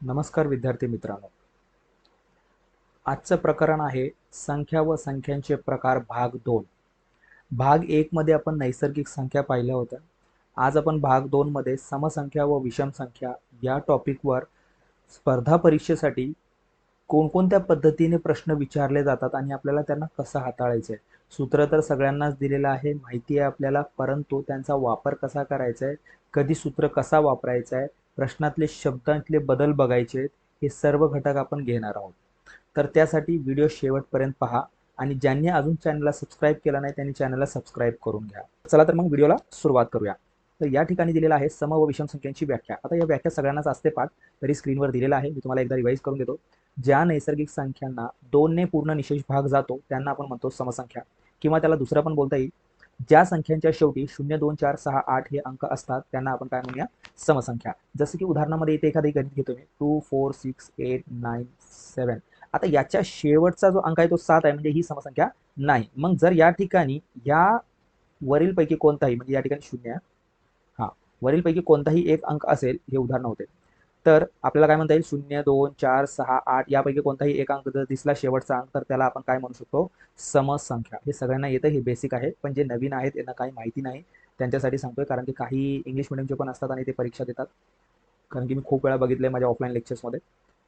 नमस्कार विद्यार्थी मित्रांनो. आजचं प्रकरण आहे संख्या व संख्यांचे प्रकार भाग दोन. भाग एकमध्ये आपण नैसर्गिक संख्या पाहिल्या होत्या आज आपण भाग दोनमध्ये समसंख्या व विषम संख्या या टॉपिकवर स्पर्धा परीक्षेसाठी कोणकोणत्या पद्धतीने प्रश्न विचारले जातात आणि आपल्याला त्यांना कसं हाताळायचं आहे सूत्र तर सगळ्यांनाच दिलेलं आहे माहिती आहे आपल्याला परंतु त्यांचा वापर कसा करायचा आहे कधी सूत्र कसा वापरायचा आहे प्रश्नातले शब्दांतले बदल बघायचे आहेत हे सर्व घटक आपण घेणार आहोत. तर त्यासाठी व्हिडिओ शेवटपर्यंत पहा आणि ज्यांनी अजून चॅनलला सबस्क्राईब केला नाही त्यांनी चॅनलला सबस्क्राईब करून घ्या. चला तर मग व्हिडिओला सुरुवात करूया. तर या ठिकाणी दिलेला आहे सम व विषम संख्यांची व्याख्या. आता या व्याख्या सगळ्यांनाच असते पाठ तरी स्क्रीनवर दिलेला आहे. मी तुम्हाला एकदा रिवाईज करून देतो. ज्या नैसर्गिक संख्यांना दोनने पूर्ण निशेष भाग जातो त्यांना आपण म्हणतो समसंख्या. किंवा त्याला दुसरं पण बोलता येईल ज्या संख्यांच्या शेवटी शून्य दोन चार सहा आठ हे अंक असतात त्यांना आपण काय म्हणूया? समसंख्या. जसं की उदाहरणामध्ये इथे एखादी गणित घेतो मी. Two four six eight nine seven आता याच्या शेवटचा जो अंक आहे तो सात आहे म्हणजे ही समसंख्या नाही. मग जर या ठिकाणी या वरीलपैकी कोणताही म्हणजे या ठिकाणी शून्य हा वरीलपैकी कोणताही एक अंक असेल हे उदाहरण होते. तर आपल्याला काय म्हणता येईल? शून्य दोन चार सहा आठ यापैकी कोणताही एक अंक जर दिसला शेवटचा अंक तर त्याला आपण काय म्हणू शकतो? समसंख्या. हे सगळ्यांना येतं हे बेसिक आहे पण जे नवीन आहेत त्यांना काही माहिती नाही. त्यांच्यासाठी सांगतोय कारण की काही इंग्लिश मिडियमचे पण असतात आणि ते परीक्षा देतात. कारण की मी खूप वेळा बघितले माझ्या ऑफलाईन लेक्चर्समध्ये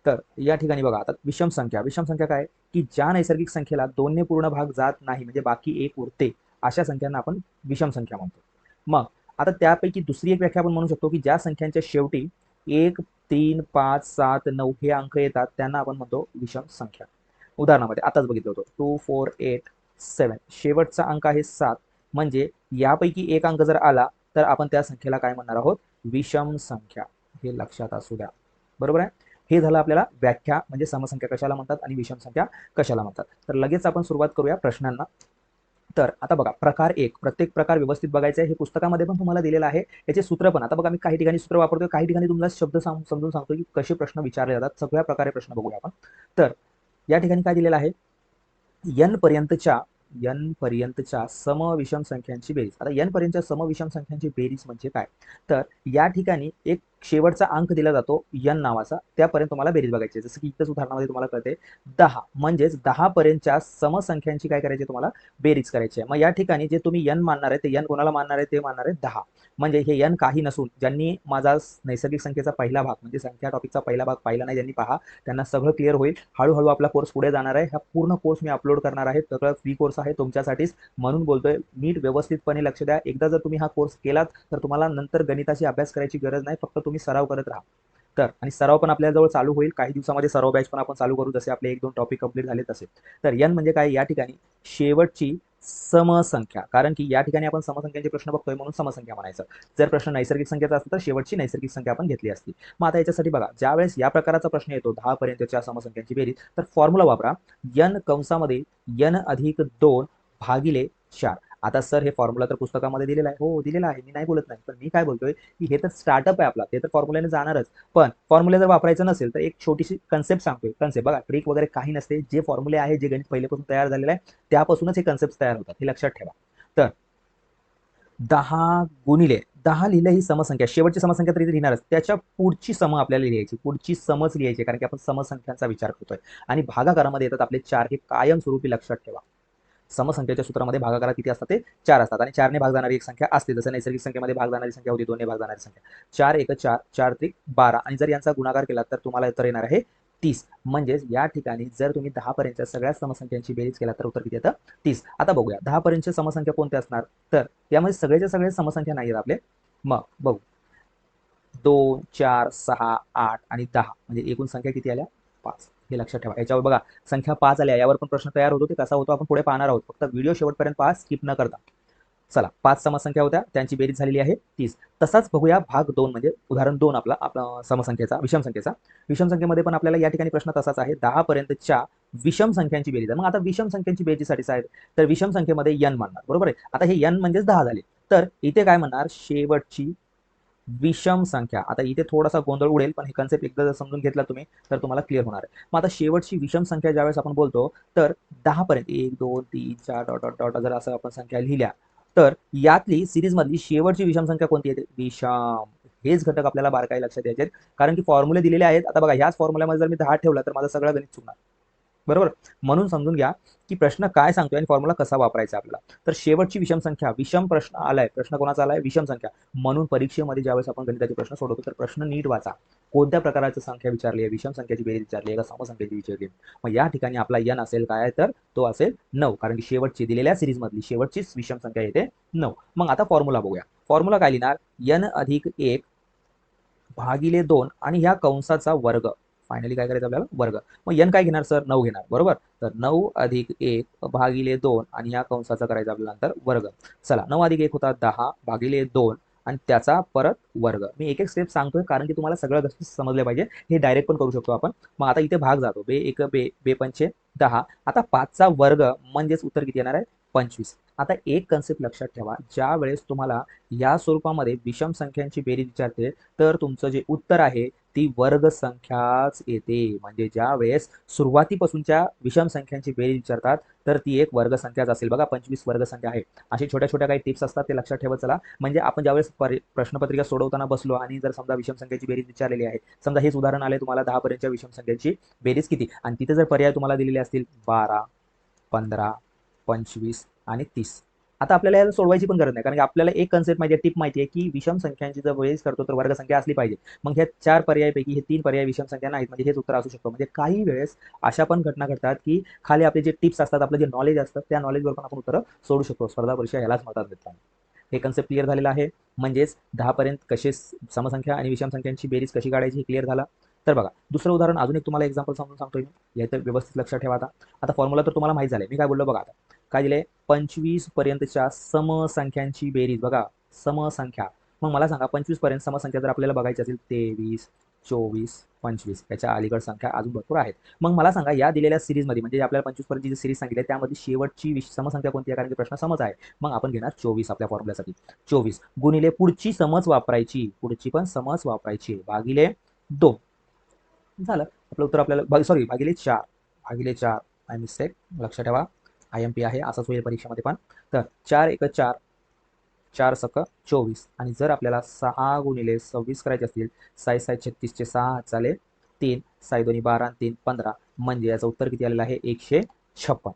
तर या ठिकाणी बघा आता विषम संख्या. विषम संख्या काय? की ज्या नैसर्गिक संख्येला दोनने पूर्ण भाग जात नाही म्हणजे बाकी एक उरते अशा संख्यांना आपण विषम संख्या म्हणतो. मग आता त्यापैकी दुसरी एक व्याख्या आपण म्हणू शकतो की ज्या संख्यांच्या शेवटी एक तीन पाच सात नऊ हे अंक येतात. त्यांना आपण म्हणतो विषम संख्या. उदाहरणामध्ये आताच बघितलं होतं. टू फोर एट सेवन शेवटचा अंक आहे सात. म्हणजे यापैकी एक अंक जर आला तर आपण त्या संख्येला काय म्हणणार आहोत? विषम संख्या. हे लक्षात असू द्या. बरोबर आहे? हे झालं आपल्याला व्याख्या. म्हणजे समसंख्या कशाला म्हणतात आणि विषम संख्या कशाला म्हणतात? तर लगेच आपण सुरुवात करूया प्रश्नांना. तर आता बघा प्रकार एक प्रत्येक प्रकार व्यवस्थित बघायचा आहे हे पुस्तकामध्ये पण तुम्हाला दिलेलं आहे. याचे सूत्र पण आता बघा मी काही ठिकाणी सूत्र वापरतोय काही ठिकाणी तुम्हाला शब्द समजून सांगतो की कसे प्रश्न विचारले जातात. सगळ्या प्रकारे प्रश्न बघूया आपण. तर या ठिकाणी काय दिलेलं आहे? यन पर्यंतच्या यन पर्यंतच्या समविषम संख्यांची बेरीज. आता यन पर्यंतच्या समविषम संख्यांची बेरीज म्हणजे काय? तर या ठिकाणी एक शेवटचा अंक दिला जातो यन नावाचा त्यापर्यंत तुम्हाला बेरीज बघायची जसं की इथंच उदाहरणामध्ये तुम्हाला कळते दहा म्हणजेच दहा पर्यंतच्या समसंख्यांची काय करायची तुम्हाला? बेरीज करायची आहे. मग या ठिकाणी जे तुम्ही यन मानणार आहे ते यन कोणाला मानणार आहे? ते मानणार आहे दहा. म्हणजे हे यन काही नसून ज्यांनी माझा नैसर्गिक संख्येचा पहिला भाग म्हणजे संख्या टॉपिकचा पहिला भाग पाहिला नाही ज्यांनी पहा त्यांना सगळं क्लिअर होईल. हळूहळू आपला कोर्स पुढे जाणार आहे. हा पूर्ण कोर्स मी अपलोड करणार आहे. सगळं फ्री कोर्स आहे तुमच्यासाठीच. म्हणून बोलतोय नीट व्यवस्थितपणे लक्ष द्या. एकदा जर तुम्ही हा कोर्स केलात तर तुम्हाला नंतर गणिताची अभ्यास करायची गरज नाही. फक्त तुम्ही सराव करत राहा. तर आणि सराव पण आपल्याजवळ चालू होईल. काही दिवसामध्ये सराव बॅच पण आपण चालू करू जसे आपले एक दोन टॉपिक कंप्लीट झाले तसे. तर यन म्हणजे काय? या ठिकाणी शेवटची समसंख्या. कारण की या ठिकाणी आपण समसंख्यांचे प्रश्न बघतोय म्हणून समसंख्या म्हणायचं. जर प्रश्न नैसर्गिक संख्येचा असता तर शेवटची नैसर्गिक संख्या आपण घेतली असती. मग आता याच्यासाठी बघा ज्यावेळेस या प्रकाराचा प्रश्न येतो दहा पर्यंतच्या समसंख्यांची बेरीज तर फॉर्म्युला वापरा. यन कंसामध्ये यन अधिक दोन भागिले चार. आता सर हे फॉर्म्युला तर पुस्तकामध्ये दिलेला आहे. हो दिलेला आहे. मी नाही बोलत नाही. पण मी काय बोलतोय की हे तर स्टार्टअप आहे आपला. ते तर फॉर्म्युल्याने जाणारच. पण फॉर्म्युला जर वापरायचं नसेल तर एक छोटीशी कन्सेप्ट सांगतोय. कन्सेप्ट बघा ट्रिक वगैरे काही नसते. जे फॉर्म्युले आहे जे गणित पहिल्यापासून तयार झालेलं आहे त्यापासूनच हे कन्सेप्ट तयार होतात. हे लक्षात ठेवा. तर दहा गुणिले दहा लिहिलं ही समसंख्या. शेवटची समसंख्या तरी लिहिणारच. त्याच्या पुढची सम आपल्याला लिहायची. पुढची समज लिहायची. कारण की आपण समसंख्यांचा विचार करतोय. आणि भागाकारामध्ये येतात आपले चार. हे कायमस्वरूपी लक्षात ठेवा. समसंख्येच्या सूत्रामध्ये भागाकारात किती असतात ते? चार असतात. आणि चारने भाग जाणारी एक संख्या असते. जसं नैसर्गिक संख्येमध्ये भाग जाणारी संख्या होती दोनने भाग जाणारी संख्या. चार एक चार चार त्रिक बारा. आणि जर यांचा गुणाकार केला तर तुम्हाला उत्तर येणार आहे तीस. म्हणजेच या ठिकाणी जर तुम्ही दहापर्यंत सगळ्या समसंख्यांची बेरीज केला तर उत्तर किती येतं? तीस. आता बघूया. दहापर्यंत समसंख्या कोणत्या असणार? तर त्यामध्ये सगळ्याच्या सगळ्या समसंख्या नाही आहेत आपले. मग बघू. दोन चार सहा आठ आणि दहा. म्हणजे एकूण संख्या किती आल्या? पाच. हे लक्षात ठेवा. याच्यावर बघा संख्या पाच आल्या. यावर पण प्रश्न तयार होतो ते कसा होतो आपण पुढे पाहणार आहोत. फक्त व्हिडिओ शेवटपर्यंत पाच स्किप न करता. चला पाच समसंख्या होत्या. त्यांची बेरीज झालेली आहे. तीस. तसाच बघूया भाग दोन म्हणजे उदाहरण दोन आपला आपला समसंख्येचा विषम संख्येचा विषम संख्येमध्ये पण आपल्याला या ठिकाणी प्रश्न तसाच आहे. दहा पर्यंतच्या विषम संख्यांची बेरीज आहे. मग आता विषम संख्यांची बेरीजसाठी साहेब तर विषम संख्येमध्ये यन मानणार. बरोबर आहे? आता हे यन म्हणजेच दहा झाले. तर इथे काय म्हणणार? शेवटची विषम संख्या. आता इथे थोडासा गोंधळ उडेल पण हे कन्सेप्ट एकदा जर समजून घेतला तुम्ही तर तुम्हाला क्लिअर होणार आहे. मग आता शेवटची विषम संख्या ज्यावेळेस आपण बोलतो तर दहा पर्यंत एक दोन तीन चार डॉट डॉट डॉट जर असं आपण संख्या लिहिल्या तर यातली सिरीज मधली शेवटची विषम संख्या कोणती येते? विषम. हेच घटक आपल्याला बारकाई लक्षात द्यायचे कारण की फॉर्म्युले दिलेले आहेत. आता बघा ह्याच फॉर्म्युल्यामध्ये जर मी दहा ठेवला तर माझं सगळं गणित चुकणार. बरोबर? म्हणून समजून घ्या की प्रश्न काय सांगतोय आणि फॉर्म्युला कसा वापरायचा आपल्याला. तर शेवटची विषम संख्या विषम प्रश्न आलाय. प्रश्न कोणाचा आलाय? विषम संख्या. म्हणून परीक्षेमध्ये ज्यावेळेस आपण गणिताचे प्रश्न सोडवतो तर प्रश्न नीट वाचा. कोणत्या प्रकारची संख्या विचारली आहे? विषम संख्याची बेरीज विचारली आहे का? समसंख्येची विचारली मग या ठिकाणी आपला यन असेल काय? तर तो असेल नऊ. कारण की शेवटची दिलेल्या सिरीज मधली शेवटचीच विषम संख्या येते नऊ. मग आता फॉर्म्युला बघूया. फॉर्म्युला काय लिहिणार? यन अधिक एक भागिले दोन आणि ह्या कंसाचा वर्ग. फायनली काय करायचं आपल्याला? वर्ग. मग एन काय घेणार सर? नऊ घेणार. बरोबर? तर नऊ अधिक एक भागिले दोन आणि या कंसाचा करायचा आपल्याला नंतर वर्ग. चला नऊ अधिक एक होता दहा भागिले दोन आणि त्याचा परत वर्ग. मी एक एक स्टेप सांगतोय कारण की तुम्हाला सगळं गोष्टी समजलं पाहिजे. हे डायरेक्ट पण करू शकतो आपण. मग आता इथे भाग जातो. बे एक बे बे पंचे दहा. आता पाचचा वर्ग म्हणजेच उत्तर किती येणार आहे? पंचवीस. आता एक कन्सेप्ट लक्षात ठेवा. ज्या वेळेस तुम्हाला या स्वरूपामध्ये विषम संख्यांची बेरीज विचारते तर तुमचं जे उत्तर आहे ती वर्ग संख्याच येते. म्हणजे ज्या वेळेस सुरुवातीपासूनच्या विषम संख्यांची बेरीज विचारतात तर ती एक वर्ग संख्याच असेल. बघा पंचवीस वर्ग संख्या आहे. असे छोट्या छोट्या काही टिप्स असतात ते लक्षात ठेवत चला. म्हणजे आपण ज्यावेळेस प्रश्नपत्रिका सोडवताना बसलो आणि जर समजा विषम संख्येची बेरीज विचारलेली आहे समजा हेच उदाहरण आले तुम्हाला दहा पर्यंतच्या विषम संख्येची बेरीज किती? आणि तिथे जर पर्याय तुम्हाला दिलेले असतील बारा पंधरा पंचवीस आणि तीस. आता आपल्याला याला सोडवायची पण गरज नाही. कारण की आपल्याला एक कन्सेप्ट माहिती आहे टिप माहिती आहे की विषम संख्यांची जर वेळेस करतो तर वर्ग संख्या असली पाहिजे. मग ह्या चार पर्यायपैकी हे तीन पर्याय विषम संख्या नाहीत. म्हणजे हेच उत्तर असू शकतो. म्हणजे काही वेळेस अशा पण घटना घडतात की खाली आपले जे टिप्स असतात आपलं जे नॉलेज असतं त्या नॉलेजवर पण आपण उत्तर सोडू शकतो. स्पर्धा परीक्षा यालाच मतात देतात हे कन्सेप्ट क्लिअर झालेलं आहे. म्हणजेच दहापर्यंत कसे समसंख्या आणि विषम संख्यांची बेरीज कशी काढायची हे क्लिअर झाला. तर बघा दुसरं उदाहरण अजून एक तुम्हाला एक्झाम्पल समजून सांगतो मी. याचं व्यवस्थित लक्षात ठेवा आता. आता फॉर्म्युला तर तुम्हाला माहीत झालं मी काय बोललो बघा आता. काय दिले पंचवीस पर्यंतच्या समसंख्यांची बेरीज. बघा समसंख्या. मग मला सांगा पंचवीसपर्यंत समसंख्या जर आपल्याला बघायची असेल तेवीस चोवीस पंचवीस याच्या अलीगड संख्या अजून भरपूर आहेत. मग मला सांगा या दिलेल्या सिरीजमध्ये म्हणजे आपल्याला पंचवीसपर्यंत जी सिरीज सांगितली त्यामध्ये शेवटची समसंख्या कोणती आहे? कारण की प्रश्न समज आहे. मग आपण घेणार चोवीस आपल्या फॉर्म्युल्यासाठी चोवीस. गुणिले पुढची समज वापरायची. पुढची पण समज वापरायची. भागिले दोन. झालं. आपलं उत्तर आपल्याला सॉरी भागिले चार. भागिले चार. आय मिस्टेक लक्षात ठेवा. आय एम पी आहे असंच होईल परीक्षेमध्ये पण. तर चार एक चार चार सक चोवीस. आणि जर आपल्याला सहा गुणिले सव्वीस करायचे असतील साई साई छत्तीसचे सहा चाले तीन साई दोन्ही बारा तीन पंधरा. म्हणजे याचं उत्तर किती आलेलं आहे? एकशे छप्पन.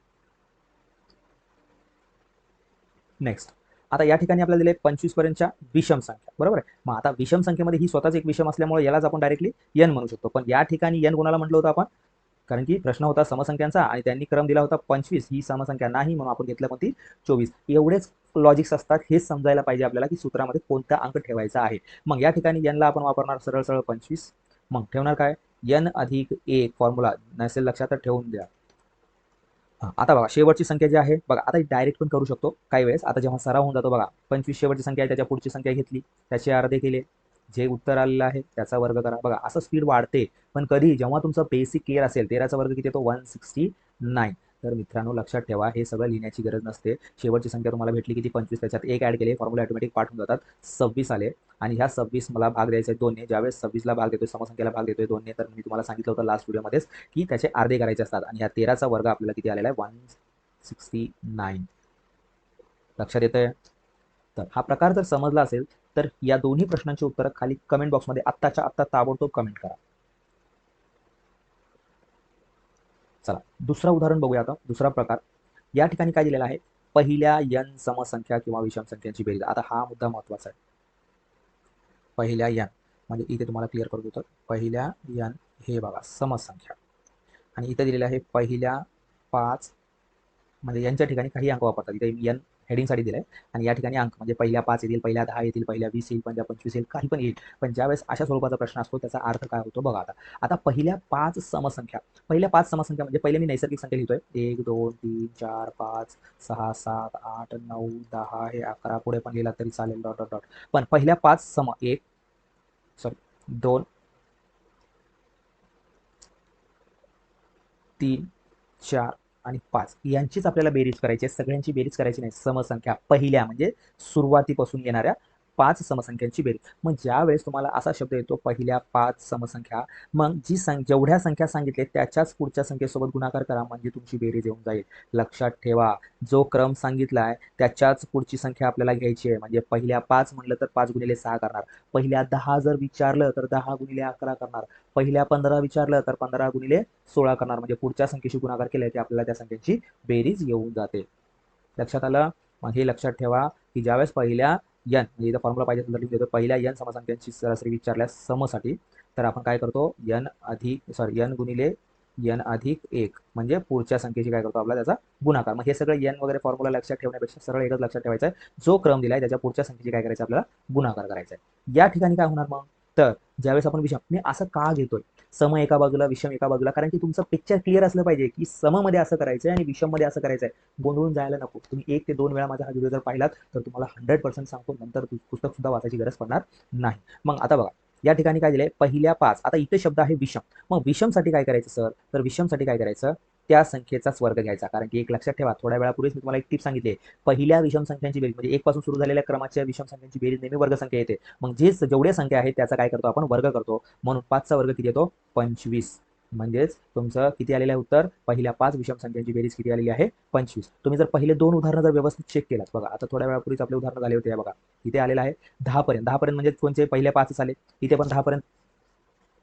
नेक्स्ट आता या ठिकाणी आपल्याला दिले पंचवीस पर्यंतच्या विषम संख्या. बरोबर आहे? मग आता विषम संख्येमध्ये ही स्वतःच एक विषम असल्यामुळे यालाच आपण डायरेक्टली एन म्हणू शकतो. पण या ठिकाणी एन कोणाला म्हटलं होतं आपण? कारण की प्रश्न होता समसंख्यांचा आणि त्यांनी क्रम दिला होता पंचवीस. ही समसंख्या नाही म्हणून आपण घेतलं कोणती? चोवीस. एवढेच लॉजिक्स असतात हेच समजायला पाहिजे आपल्याला की सूत्रामध्ये कोणता अंक ठेवायचा आहे. मग या ठिकाणी यनला आपण वापरणार सरळ सरळ पंचवीस. मग ठेवणार काय? यन अधिक एक फॉर्म्युला नसेल लक्षात ठेवून द्या. आता बघा शेवटची संख्या जी आहे बघा आता डायरेक्ट पण करू शकतो काही वेळेस. आता जेव्हा सराव होऊन जातो बघा पंचवीस शेवटची संख्या आहे त्याच्या पुढची संख्या घेतली. त्याचे अर्धे केले. जे उत्तर आलेलं आहे त्याचा वर्ग करा. बघा असं स्पीड वाढते पण कधी जेव्हा तुमचं बेसिक केअर असेल तेराचा वर्ग किती येतो? वन सिक्स्टी नाईन तर मित्रांनो लक्षात ठेवा हे सगळं लिहिण्याची गरज नसते. शेवटची संख्या तुम्हाला भेटली किती? पंचवीस. त्याच्यात एक ऍड केले फॉर्म्युला ऑटोमॅटिक पाठवून जातात. सव्वीस आले. आणि ह्या सव्वीस मला भाग द्यायचा आहे दोन्ही. ज्यावेळेस सव्वीसला भाग देतोय समसंख्येला भाग देतोय दोन्ही तर मी तुम्हाला सांगितलं होतं लास्ट व्हिडिओमध्येच की त्याचे अर्धे करायचे असतात. आणि ह्या तेराचा वर्ग आपल्याला किती आलेला आहे? वन सिक्स्टी नाईन लक्षात येतंय? तर हा प्रकार जर समजला असेल तर या दोन्ही प्रश्नांची उत्तरं खाली कमेंट बॉक्समध्ये आत्ताच्या आत्ता ताबडतोब कमेंट करा. चला दुसरा उदाहरण बघूया आता दुसरा प्रकार. या ठिकाणी काय दिलेला आहे? पहिल्या यन समसंख्या किंवा विषम संख्यांची बेरीज. आता हा मुद्दा महत्त्वाचा आहे. पहिल्या यन म्हणजे इथे तुम्हाला क्लिअर करतो तर पहिल्या यन हे बघा समसंख्या. आणि इथे दिलेलं आहे पहिल्या पाच म्हणजे यांच्या ठिकाणी काही अंक वापरतात. इथे यन हेडिंगसाठी दिलं आहे आणि या ठिकाणी अंक म्हणजे पहिल्या पाच येतील पहिल्या दहा येतील पहिल्या वीस येईल पहिल्या पंचवीस येईल काही पण येईल. पण ज्यावेळेस अशा स्वरूपाचा प्रश्न असतो त्याचा अर्थ काय होतो बघा आता. आता पहिल्या पाच समसंख्या पहिल्या पाच समसंख्या म्हणजे पहिले मी नैसर्गिक संख्या लिहितोय. एक दोन तीन चार पाच सहा सात आठ नऊ दहा हे अकरा. पुढे पण लिहिला तरी चालेल. Dot dot dot. पण पहिल्या पाच सम एक सॉरी दोन तीन चार आणि पाच. यांचीच आपल्याला बेरीज करायची आहे. सगळ्यांची बेरीज करायची नाही. समसंख्या पहिल्या म्हणजे सुरुवातीपासून येणाऱ्या पाच समसंख्यांची बेरीज. मग ज्या वेळेस तुम्हाला असा शब्द येतो पहिल्या पाच समसंख्या मग जी संख जेवढ्या संख्या सांगितले त्याच्याच पुढच्या संख्येसोबत गुणाकार करा म्हणजे तुमची बेरीज येऊन जाईल. लक्षात ठेवा जो क्रम सांगितला आहे त्याच्याच पुढची संख्या आपल्याला घ्यायची आहे. म्हणजे पहिल्या पाच म्हणलं तर पाच गुणिले सहा करणार. पहिल्या दहा जर विचारलं तर दहा गुणिले अकरा करणार. पहिल्या पंधरा विचारलं तर पंधरा गुणिले सोळा करणार. म्हणजे पुढच्या संख्येशी गुणाकार केले की आपल्याला त्या संख्येची बेरीज येऊन जाते. लक्षात आलं? मग हे लक्षात ठेवा की ज्यावेळेस पहिल्या यन म्हणजे इथं फॉर्म्युला पाहिजे तर देतो पहिल्या यन समसंख्यांची सरासरी विचारल्यास समसाठी तर आपण काय करतो? यन अधिक सॉरी यन गुणिले यन अधिक एक म्हणजे पुढच्या संख्येची काय करतो आपला त्याचा गुणाकार. मग हे सगळं यन वगैरे फॉर्म्युला लक्षात ठेवण्यापेक्षा सरळ एकच लक्षात ठेवायचं आहे. जो क्रम दिलाय त्याच्या पुढच्या संख्येची काय करायचं आपल्याला? गुणाकार करायचा आहे. या ठिकाणी काय होणार मग? तर ज्यावेळेस आपण विषम मी असं का घेतोय? सम एका बाजूला विषम एका बाजूला कारण की तुमचं पिक्चर क्लिअर असलं पाहिजे की सममध्ये असं करायचं आहे आणि विषममध्ये असं करायचं आहे गोंधळून जायला नको. तुम्ही एक ते दोन वेळा माझा हा व्हिडिओ जर पाहिलात तर तुम्हाला हंड्रेड पर्सेंट सांगतो नंतर पुस्तक सुद्धा वाचायची गरज पडणार नाही. मग आता बघा या ठिकाणी काय दिलंय? पहिल्या पाच. आता इथे शब्द आहे विषम. मग विषमसाठी काय करायचं सर? तर विषमसाठी काय करायचं? त्या संख्येचाच वर्ग घ्यायचा. कारण की एक लक्षात ठेवा थोड्या वेळापूर्वीच मी तुम्हाला एक टिप सांगितले पहिल्या विषम संख्यांची बेरीज म्हणजे एक पासून सुरू झालेल्या क्रमाच्या विषम संख्यांची बेरीज नेहमी वर्ग संख्या येते. मग जे जेवढ्या संख्या आहेत त्याचा काय करतो आपण? वर्ग करतो. म्हणून पाचचा वर्ग किती येतो? पंचवीस. म्हणजेच तुमचं किती आलेलं आहे उत्तर? पहिल्या पाच विषम संख्यांची बेरीज किती आलेली आहे? पंचवीस. तुम्ही जर पहिले दोन उदाहरणं जर व्यवस्थित चेक केलात बघा आता थोड्या वेळापूर्वीच आपले उदाहरण झाले होते बघा. इथे आलेलं आहे दहा पर्यंत दहा पर्यंत म्हणजे कोणते पहिले पाचच आले. इथे पण दहा पर्यंत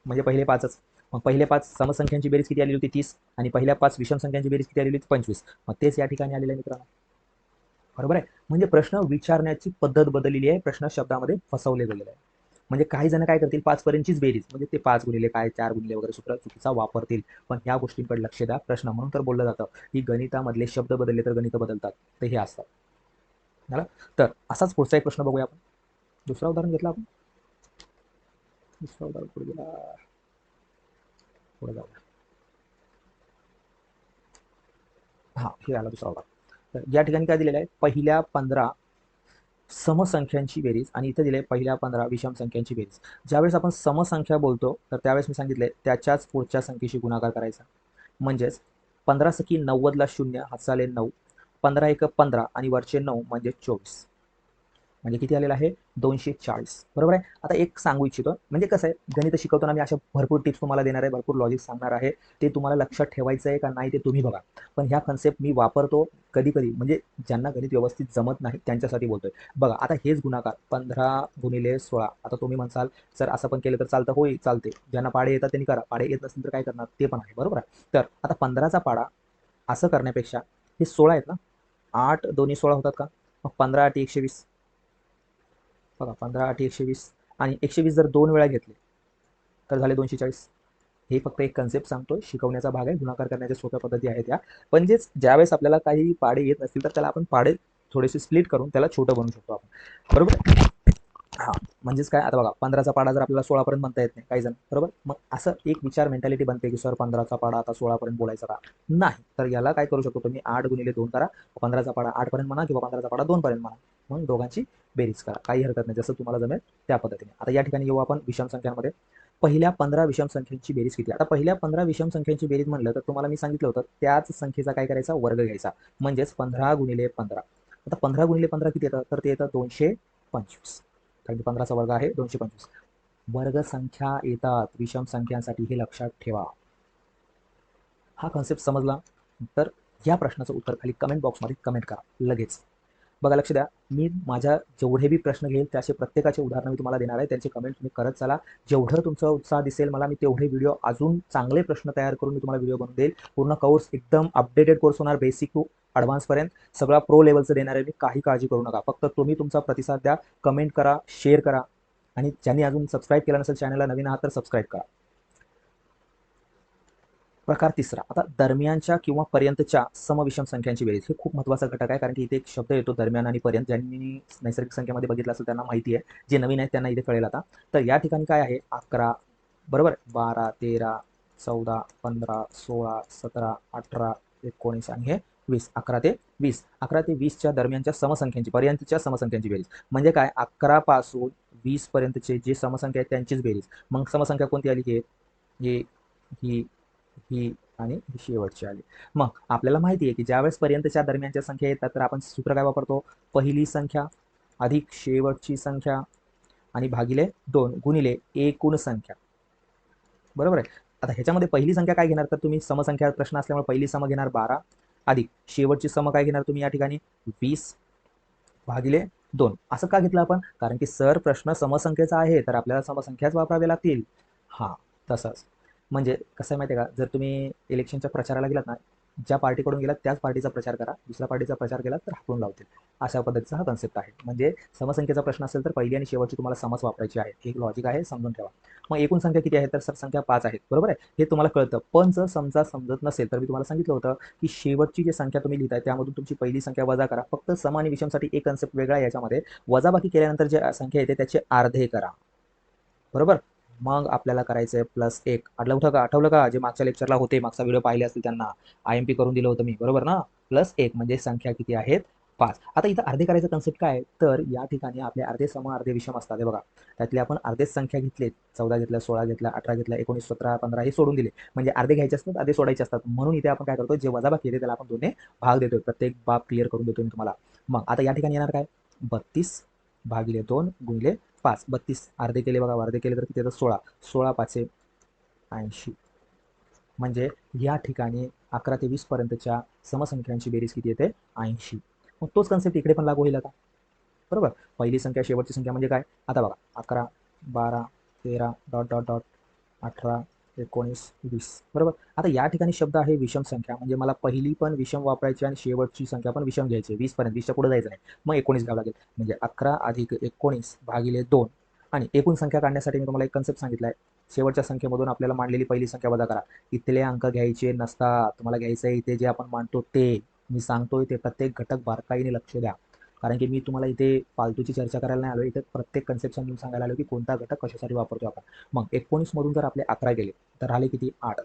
म्हणजे पहिले पाचच. मग पहिले पाच समसंख्यांची बेरीज किती आलेली होती? तीस. आणि पहिल्या पाच विषम संख्यांची बेरीज किती आलेली होती? पंचवीस. मग तेच या ठिकाणी आलेलं आहे मित्रांनो. बरोबर आहे? म्हणजे प्रश्न विचारण्याची पद्धत बदललेली आहे. प्रश्न शब्दामध्ये फसवले गेलेले आहे. म्हणजे काही जण काय करतील? पाचपर्यंतचीच बेरीज. म्हणजे ते पाच गुणिले काय? चार गुणिले वगैरे सूत्र चुकीचा वापरतील. पण ह्या गोष्टींकडे लक्ष द्या. प्रश्न म्हणून तर बोललं जातं की गणितामधले शब्द बदलले तर गणित बदलतात. ते हे असतात झालं? तर असाच पुढचा एक प्रश्न बघूया आपण. दुसरा उदाहरण घेतला आपण. दुसरा उदाहरण पुढे गेला. पुढे जाऊया. हा हे आला दुसरा भाग. तर या ठिकाणी काय दिलेलं आहे? पहिल्या पंधरा समसंख्यांची बेरीज आणि इथे दिले पहिल्या पंधरा विषम संख्यांची बेरीज. ज्यावेळेस आपण समसंख्या बोलतो तर त्यावेळेस मी सांगितले त्याच्याच पुढच्या संख्येशी गुणाकार करायचा. म्हणजेच पंधरा सखी नव्वदला शून्य हातचाले नऊ पंधरा एक पंधरा आणि वरचे नऊ म्हणजे चोवीस. म्हणजे किती आलेलं आहे? दोनशे चाळीस. बरोबर आहे? आता एक सांगू इच्छितो. म्हणजे कसं आहे? गणित शिकवताना मी अशा भरपूर टिप्स तुम्हाला देणार आहे भरपूर लॉजिक सांगणार आहे. ते तुम्हाला लक्षात ठेवायचं आहे का नाही ते तुम्ही बघा. पण ह्या कन्सेप्ट मी वापरतो कधी कधी म्हणजे ज्यांना गणित व्यवस्थित जमत नाही त्यांच्यासाठी बोलतोय. बघा आता हेच गुणाकार पंधरा गुणिले सोळा. आता तुम्ही म्हणसाल सर असं पण केलं तर चालतं. होई चालते. ज्यांना पाडे येतात त्यांनी करा. पाडे येत नसतील तर काय करणार? ते पण आहे. बरोबर आहे? तर आता पंधराचा पाडा असं करण्यापेक्षा हे सोळा आहेत ना? आठ दोन्ही सोळा होतात का? मग पंधरा आठ एकशे वीस. बघा पंधरा आठ एकशे वीस आणि एकशे वीस जर दोन वेळा घेतले तर झाले दोनशे चाळीस. हे फक्त एक कन्सेप्ट सांगतोय शिकवण्याचा भाग आहे गुणाकार करण्याच्या सोप्या पद्धती आहेत त्या म्हणजेच ज्यावेळेस आपल्याला काही पाडे येत नसतील तर त्याला आपण पाडे थोडेसे स्प्लिट करून त्याला छोटं बनवू शकतो आपण. बरोबर? हा म्हणजेच काय? आता बघा पंधराचा पाडा जर आपल्याला सोळापर्यंत म्हणता येत नाही काही जण बरोबर? मग असं एक विचार मेंटॅलिटी बनते की सर पंधराचा पाडा आता सोळापर्यंत बोलायचा का? नाही. तर याला काय करू शकतो तुम्ही? आठ गुणिले दोन करा. पंधराचा पाडा आठपर्यंत म्हणा किंवा पंधराचा पाडा दोनपर्यंत म्हणा. म्हणून दोघांची बेरीज करा. काही हरकत नाही. जसं तुम्हाला जमेल त्या पद्धतीने. आता या ठिकाणी येऊ आपण विषम संख्यांमध्ये. पहिल्या पंधरा विषम संख्यांची बेरीज किती आता पहिल्या पंधरा विषम संख्यांची बेरीज म्हणलं तर तुम्हाला मी सांगितलं होतं त्याच संख्येचा काय करायचा? वर्ग घ्यायचा. म्हणजेच पंधरा गुणिले पंधरा. आता पंधरा गुणिले पंधरा किती येतं? तर ते येतं दोनशे पंचवीस. कारण की पंधराचा वर्ग आहे दोनशे पंचवीस. वर्ग संख्या येतात. विषम संख्यांसाठी हे लक्षात ठेवा. हा कॉन्सेप्ट समजला? तर या प्रश्नाचं उत्तर खाली कमेंट बॉक्समध्ये कमेंट करा. लगेच. बघा लक्ष द्या. मी माझ्या जेवढे बी प्रश्न घेईल त्याचे प्रत्येकाचे उदाहरणं मी तुम्हाला देणार आहे. त्यांचे कमेंट तुम्ही करत चला. जेवढं तुमचा उत्साह दिसेल मला मी तेवढे व्हिडिओ अजून चांगले प्रश्न तयार करून मी तुम्हाला व्हिडिओ बनवून देईल. पूर्ण कोर्स एकदम अपडेटेड कोर्स होणार बेसिक टू ॲडव्हान्सपर्यंत सगळा प्रो लेवलचं देणार आहे मी. काही काळजी करू नका. फक्त तुम्ही तुमचा प्रतिसाद द्या. कमेंट करा शेअर करा. आणि ज्यांनी अजून सबस्क्राईब केलं नसेल चॅनलला नवीन आहात तर सबस्क्राईब करा. प्रकार तिसरा. आता दरम्यानच्या किंवा पर्यंतच्या समविषम संख्यांची बेरीज. हे खूप महत्त्वाचा घटक आहे कारण की इथे एक शब्द येतो दरम्यान आणि पर्यंत. ज्यांनी नैसर्गिक संख्येमध्ये बघितलं असेल त्यांना माहिती आहे. जे नवीन आहेत त्यांना इथे कळेल आता. तर या ठिकाणी काय आहे? अकरा बरोबर? बारा तेरा चौदा पंधरा सोळा सतरा अठरा एकोणीस आणि हे वीस. अकरा ते वीस. अकरा ते वीसच्या दरम्यानच्या समसंख्यांची पर्यंतच्या समसंख्यांची बेरीज. म्हणजे काय? अकरा पासून वीस पर्यंतचे जे समसंख्या आहेत त्यांचीच बेरीज. मग समसंख्या कोणती आली हे ही ही आणि ही शेवटची आली. मग आपल्याला माहिती आहे की ज्यावेळेस पर्यंतच्या दरम्यानच्या संख्या येतात तर आपण सूत्र काय वापरतो? पहिली संख्या अधिक शेवटची संख्या आणि भागिले दोन गुणिले एकूण संख्या. बरोबर आहे? आता ह्याच्यामध्ये पहिली संख्या काय घेणार? तर तुम्ही समसंख्या प्रश्न असल्यामुळे पहिली सम घेणार बारा अधिक शेवटची सम काय घेणार तुम्ही या ठिकाणी? वीस भागिले दोन. असं का घेतलं आपण? कारण की सर प्रश्न समसंख्येचा आहे तर आपल्याला समसंख्याच वापरावे लागतील. हां तसंच. म्हणजे कसं आहे माहिती आहे का? जर तुम्ही इलेक्शनच्या प्रचाराला गेलात ना ज्या पार्टीकडून गेलात त्याच पार्टीचा प्रचार करा. दुसऱ्या पार्टीचा प्रचार केला तर हाकून लावतील. अशा पद्धतीचा हा कन्सेप्ट आहे. म्हणजे समसंख्येचा प्रश्न असेल तर पहिली आणि शेवटची तुम्हाला समस वापरायची आहे. एक लॉजिक आहे समजून ठेवा. मग एकूण संख्या किती आहे तर सर संख्या पाच आहेत. बरोबर आहे? हे तुम्हाला कळतं. पण जर समजा समजत नसेल तर मी तुम्हाला सांगितलं होतं की शेवटची जी संख्या तुम्ही लिहिताय त्यामधून तुमची पहिली संख्या वजा करा. फक्त सम आणि विषमसाठी एक कन्सेप्ट वेगळा आहे याच्यामध्ये. वजाबाकी केल्यानंतर जे संख्या येते त्याचे अर्धे करा. बरोबर? मग आपल्याला करायचं आहे प्लस एक. आठवलं उठं का? आठवलं का? जे मागच्या लेक्चरला होते मागचा व्हिडिओ पाहिले असतील त्यांना. आय एम पी करून दिलं होतं मी. बरोबर ना? प्लस एक म्हणजे संख्या किती आहेत? पाच. आता इथं अर्धे करायचं कन्सेप्ट काय? तर या ठिकाणी आपले अर्धे सम अर्धे विषम असतात. हे बघा. त्यातले आपण अर्धेच संख्या घेतले चौदा घेतल्या सोळा घेतल्या अठरा घेतल्या एकोणीस सतरा पंधरा हे सोडून दिले. म्हणजे अर्धे घ्यायचे असतात अर्धे सोडायचे असतात. म्हणून इथे आपण काय करतो जे वजाबाकी केले त्याला आपण दोन्ही भाग देतोय. प्रत्येक बाब क्लिअर करून देतो मी तुम्हाला. मग आता या ठिकाणी येणार काय? बत्तीस भागिले दोन गुणिले पाच बत्तीस. अर्धे केले बघा अर्धे केले तर किती सोळा. सोळा पाचशे ऐंशी. म्हणजे या ठिकाणी अकरा ते वीस पर्यंतच्या समसंख्यांची बेरीज किती येते? ऐंशी. मग तोच कन्सेप्ट इकडे पण लागू होईल आता. बरोबर? पहिली संख्या शेवटची संख्या म्हणजे काय? आता बघा अकरा बारा तेरा डॉट डॉट डॉट अठरा एकोणीस वीस. बरोबर? आता या ठिकाणी शब्द आहे विषम संख्या. म्हणजे मला पहिली पण विषम वापरायची आणि शेवटची संख्या पण विषम घ्यायची. वीस पर्यंत. वीसच्या पुढे जायचं नाही. मग एकोणीस घ्यावं लागेल. म्हणजे अकरा अधिक एकोणीस भागिले दोन. आणि एकूण संख्या काढण्यासाठी मी तुम्हाला एक कन्सेप्ट सांगितला आहे. शेवटच्या संख्येमधून आपल्याला मांडलेली पहिली संख्या वजा करा. इथले अंक घ्यायचे नसतात. तुम्हाला घ्यायचं आहे इथे जे आपण मांडतो ते. मी सांगतोय ते प्रत्येक घटक बारकाईने लक्ष द्या. कारण की मी तुम्हाला इथे फालतूची चर्चा करायला नाही आलो इथे प्रत्येक कन्सेप्ट समजून सांगायला आलो की कोणता घटक कशासाठी वापरतो आपण. मग एकोणीसमधून जर आपले अकरा गेले तर राहिले किती? आठ.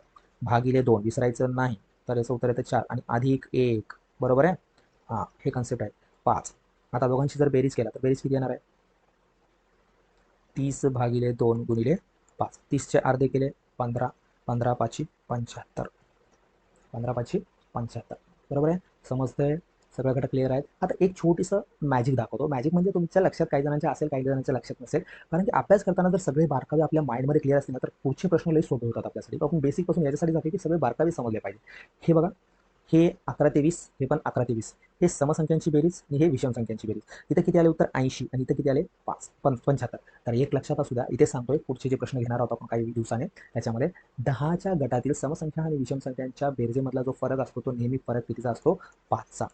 भागिले दोन. विसरायचं नाही. तर याचं उत्तर येतं चार. आणि अधिक एक. बरोबर आहे? हां हे कन्सेप्ट आहे. पाच. आता दोघांशी जर बेरीज केला तर बेरीज किती येणार आहे? तीस भागिले दोन गुणिले पाच. तीसचे अर्धे केले पंधरा. पंधरा पाचशे पंच्याहत्तर. पंधरा पाचशे पंच्याहत्तर. बरोबर आहे? समजतंय? घटक क्लिअर आहेत. आता एक छोटीसं मॅजिक दाखवतो. मॅजिक म्हणजे तुमच्या लक्षात काही जणांच्या असेल काही जणांच्या लक्षात नसेल. कारण की अभ्यास करताना जर सगळे बारकावे आपल्या माइंडमध्ये क्लिअर असतील ना तर पुढचे प्रश्न लई सोपे होतात आपल्यासाठी. आपण बेसिकपासून याच्यासाठी जाते की सगळे बारकावे समजले पाहिजे. हे बघा हे अकरा ते वीस हे पण अकरा ते वीस. हे समसंख्यांची बेरीज आणि हे विषम संख्यांची बेरीज. इथे किती आले उत्तर? ऐंशी आणि इथे किती आले? पाच पण पंच्याहत्तर. तर एक लक्षात असू द्या इथे सांगतोय पुढचे जे प्रश्न घेणार आहोत आपण काही दिवसाने त्याच्यामध्ये दहाच्या गटातील समसंख्या आणि विषम संख्यांच्या बेरजेमधला जो फरक असतो तो नेहमी फरक कितीचा असतो? पाचचा.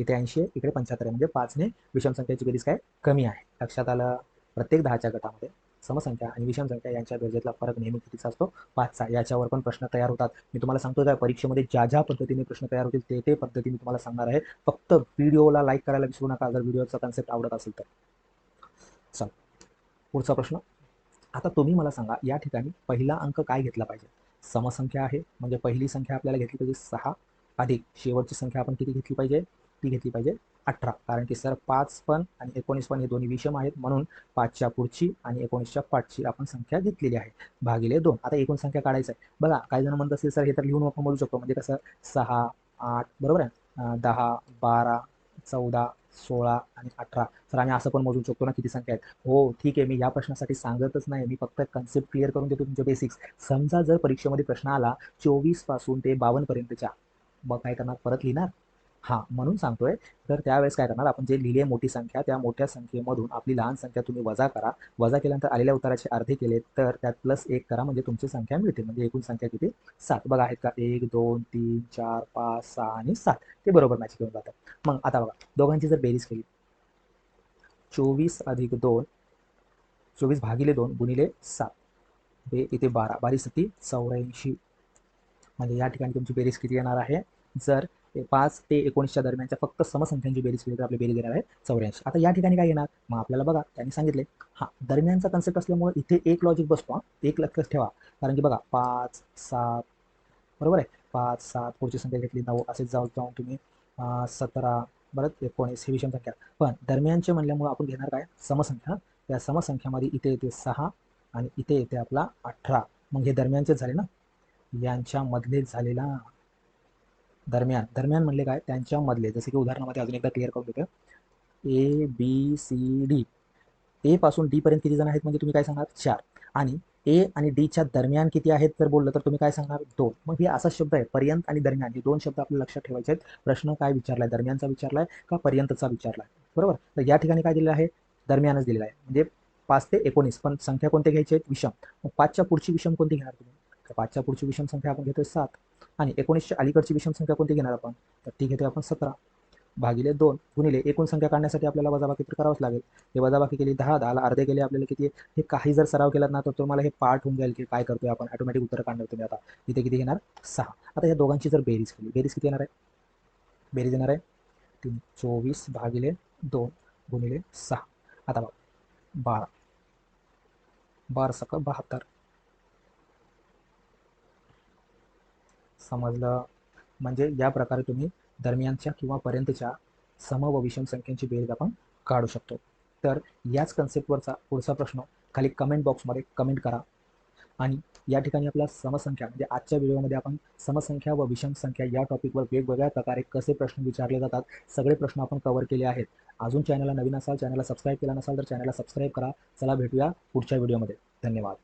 इथे ऐंशी आहे इकडे पंच्याहत्तर आहे. म्हणजे पाचने विषम संख्येची बेरीज काय? कमी आहे. लक्षात आलं. प्रत्येक दहाच्या गटामध्ये समसंख्या आणि विषम संख्या यांच्या बेरजेतला फरक नेहमी कितीचा असतो? पाचचा. याच्यावर पण प्रश्न तयार होतात. मी तुम्हाला सांगतो काय परीक्षेमध्ये ज्या ज्या पद्धतीने प्रश्न तयार होतील ते ते पद्धती मी तुम्हाला सांगणार आहे. फक्त व्हिडिओला लाईक करायला विसरू नका. जर व्हिडिओचा कन्सेप्ट आवडत असेल तर. चल. पुढचा प्रश्न. आता तुम्ही मला सांगा या ठिकाणी पहिला अंक काय घेतला पाहिजे? समसंख्या आहे. म्हणजे पहिली संख्या आपल्याला घेतली पाहिजे सहा. अधिक शेवटची संख्या आपण किती घेतली पाहिजे? ती घेतली पाहिजे. अठरा. कारण की सर पाच पण आणि एकोणीस पण हे दोन्ही विषम आहेत. म्हणून पाचच्या पुढची आणि एकोणीसच्या पाचची आपण संख्या घेतलेली आहे. भागिले दोन. आता एकूण संख्या काढायचं आहे बघा काही जण म्हणत असेल सर हे तर लिहून आपण बोलू शकतो. म्हणजे कसं? सहा आठ बरोबर आहे? दहा बारा चौदा सोळा आणि अठरा. सर आम्ही असं पण मोजू शकतो ना किती संख्या आहेत. हो ठीक आहे. मी या प्रश्नासाठी सांगतच नाही. मी फक्त कन्सेप्ट क्लिअर करून देतो तुमचे बेसिक्स समजा जर परीक्षेमध्ये प्रश्न आला चोवीसपासून ते बावन्न पर्यंतच्या. मग काय करणार? परत लिहिणार? हां म्हणून सांगतोय. तर त्यावेळेस काय करणार आपण जे लिहिले मोठी संख्या त्या मोठ्या संख्येमधून आपली लहान संख्या तुम्ही वजा करा. वजा केल्यानंतर आलेल्या उत्तराचे अर्धे केले तर त्यात प्लस एक करा म्हणजे तुमची संख्या मिळते. म्हणजे एकूण संख्या किती? सात. बघा आहेत का? एक दोन तीन चार पाच सहा आणि सात. ते बरोबर मॅच घेऊन जातात मग आता बघा दोघांची जर बेरीज केली चोवीस अधिक दोन चोवीस भागिले दोन गुणिले सात. हे इथे बारा. बारी सती चौऱ्याऐंशी. म्हणजे या ठिकाणी तुमची बेरीज किती येणार आहे? जर पाच ते एकोणीसच्या दरम्यानच्या फक्त समसंख्यांची बेरीज केली तर आपली बेरीज येणार आहे चौऱ्याऐंशी. आता या ठिकाणी काय येणार? मग आपल्याला बघा त्यांनी सांगितले. हां दरम्यानचा कन्सेप्ट असल्यामुळे इथे एक लॉजिक बसतो हां. एक लक्षात ठेवा. कारण की बघा पाच सात बरोबर आहे? पाच सात पुढची संख्या घेतली नऊ असे जाऊ जाऊन तुम्ही सतरा बरं एकोणीस ही विषम संख्या पण दरम्यानचे म्हणल्यामुळे आपण घेणार काय? समसंख्या त्या समसंख्यामध्ये इथे येते सहा आणि इथे येते आपला अठरा. मग हे दरम्यानचेच झाले ना? यांच्यामधले झालेला दरम्यान दरम्यान म्हणले काय? त्यांच्यामधले जसे की उदाहरणामध्ये अजून एकदा क्लिअर करून देतो A B C D A पासून डी पर्यंत किती जण आहेत? म्हणजे तुम्ही काय सांगणार? चार. आणि ए आणि डीच्या दरम्यान किती आहेत जर बोललं तर तुम्ही काय सांगणार? दोन. मग हे असा शब्द आहे. पर्यंत आणि दरम्यान. हे दोन शब्द आपल्याला लक्षात ठेवायचे आहेत. प्रश्न काय विचारलाय? दरम्यानचा विचारलाय का पर्यंतचा विचारलाय? बरोबर? तर या ठिकाणी काय दिलेलं आहे? दरम्यानच दिलेला आहे. म्हणजे पाच ते एकोणीस. पण संख्या कोणत्या घ्यायची आहेत? विषम. मग पाचच्या पुढची विषम कोणती घेणार तुम्ही? तर पाचच्या पुढची विषम संख्या आपण घेतोय सात. आणि एकोणीसच्या अलीकडची विषम संख्या कोणती घेणार आपण? तर ती घेतोय आपण सतरा. भागिले दोन गुणिले एकूण संख्या काढण्यासाठी आपल्याला वजाबाकी तर करावंच लागेल. हे वजाबाकी केली दहा दहाला अर्धे केले आपल्याला किती हे काही जर सराव केला ना तर तुम्हाला हे पाठ होऊन जाईल की काय करतोय आपण. ऑटोमॅटिक उत्तर काढणार तुम्ही आता. इथे किती घेणार सहा. आता या दोघांची जर बेरीज केली बेरीज किती येणार आहे? बेरीज येणार आहे? तीन चोवीस भागिले दोन गुणिले सहा. आता बघा. बारा. बारा सका बहात्तर. समजलं. म्हणजे या प्रकारे तुम्ही दरम्यानच्या किंवा पर्यंतच्या सम व विषम संख्यांची बेरीज आपण काढू शकतो. तर याच कन्सेप्टवरचा पुढचा प्रश्न खाली कमेंट बॉक्समध्ये कमेंट करा. आणि या ठिकाणी आपला समसंख्या म्हणजे आजच्या व्हिडिओमध्ये आपण समसंख्या व विषम संख्या या टॉपिकवर वेगवेगळ्या प्रकारे कसे प्रश्न विचारले जातात सगळे प्रश्न आपण कव्हर केले आहेत. अजून चॅनलला नवीन असाल चॅनलला सबस्क्राईब केला नसाल तर चॅनलला सबस्क्राईब करा. चला भेटूया पुढच्या व्हिडिओमध्ये. धन्यवाद.